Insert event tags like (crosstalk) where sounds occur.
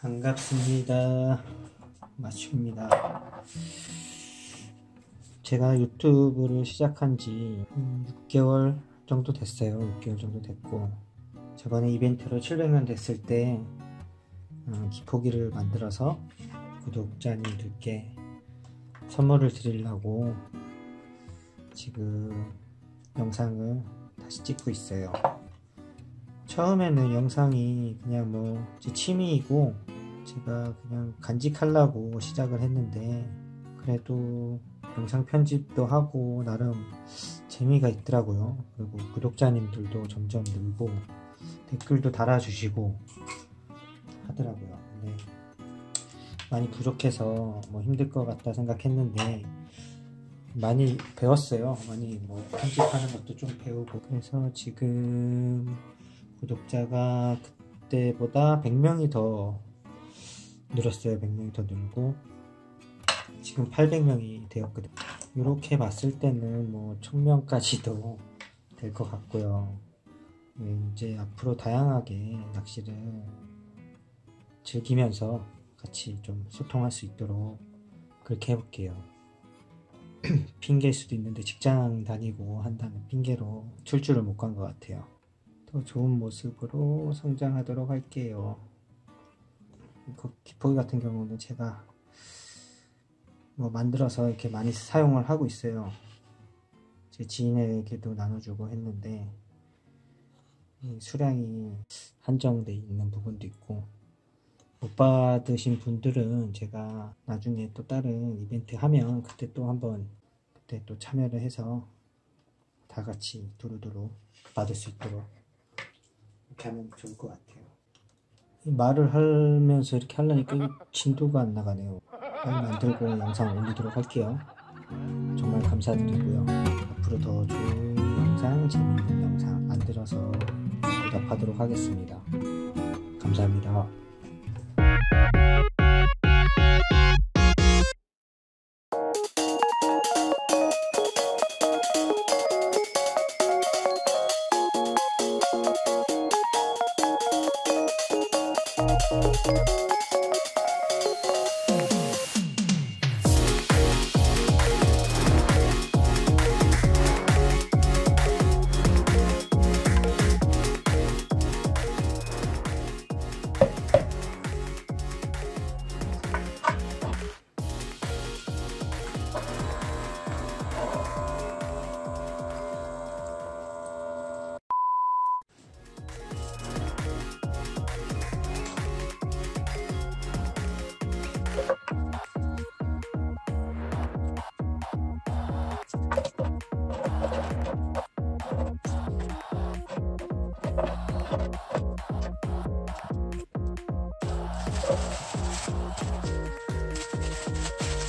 반갑습니다. 마추입니다. 제가 유튜브를 시작한 지 6개월 정도 됐어요. 6개월 정도 됐고 저번에 이벤트로 700명 됐을 때 어, 기포기를 만들어서 구독자님들께 선물을 드리려고 지금 영상을 다시 찍고 있어요. 처음에는 영상이 그냥 뭐 제 취미이고 제가 그냥 간직하려고 시작을 했는데 그래도 영상 편집도 하고 나름 재미가 있더라고요. 그리고 구독자님들도 점점 늘고 댓글도 달아주시고 하더라고요. 근데 많이 부족해서 뭐 힘들 것 같다 생각했는데 많이 배웠어요. 많이 뭐 편집하는 것도 좀 배우고 그래서 지금 구독자가 그때보다 100명이 더 늘었어요. 100명이 더 늘고 지금 800명이 되었거든요. 이렇게 봤을 때는 뭐 1000명까지도 (laughs) 될 것 같고요. 이제 앞으로 다양하게 낚시를 즐기면서 같이 좀 소통할 수 있도록 그렇게 해볼게요. (clears throat) 핑계일 수도 있는데 직장 다니고 한다는 핑계로 출주를 못 간 것 같아요. 더 좋은 모습으로 성장하도록 할게요. 그 기포기 같은 경우는 제가 뭐 만들어서 이렇게 많이 사용을 하고 있어요. 제 지인에게도 나눠주고 했는데 수량이 한정돼 있는 부분도 있고 못 받으신 분들은 제가 나중에 또 다른 이벤트 하면 그때 또 한번 그때 또 참여를 해서 다 같이 두루두루 받을 수 있도록 이렇게 하면 좋을 것 같아요. 말을 하면서 이렇게 하려니까 진도가 안 나가네요. 빨리 만들고 영상 올리도록 할게요. 정말 감사드리고요. 앞으로 더 좋은 영상, 재미있는 영상 만들어서 보답하도록 하겠습니다. 감사합니다. フフフフ。